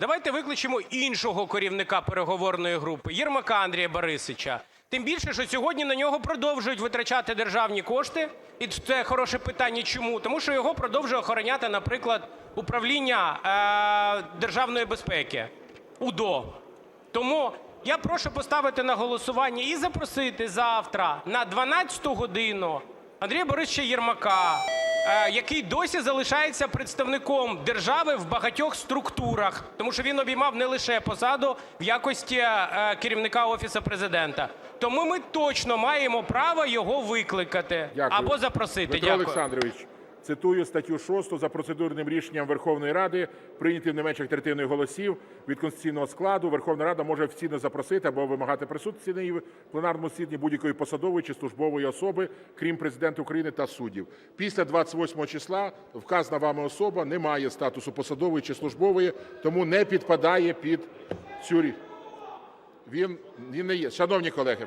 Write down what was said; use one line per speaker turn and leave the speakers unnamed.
Давайте викличемо іншого керівника переговорної групи Єрмака Андрія Борисовича. Тим більше, що сьогодні на нього продовжують витрачати державні кошти. І це хороше питання. Чому? Тому що його продовжує охороняти, наприклад, управління е, державної безпеки УДО. Тому я прошу поставити на голосування і запросити завтра на 12 годину Андрія Борисовича Єрмака, який досі залишається представником держави в багатьох структурах, тому що він обіймав не лише посаду в якості е, керівника Офісу президента. Тому ми точно маємо право його викликати або запросити. Дякую.
Цитую статтю 6 за процедурним рішенням Верховної Ради, прийнятим не менше третиною голосів від конституційного складу, Верховна Рада може офіційно запросити або вимагати присутності на її пленарному засіданні будь-якої посадової чи службової особи, крім президента України та суддів. Після 28 числа вказана вами особа не має статусу посадової чи службової, тому не підпадає під цю Він, він не є. Шановні колеги,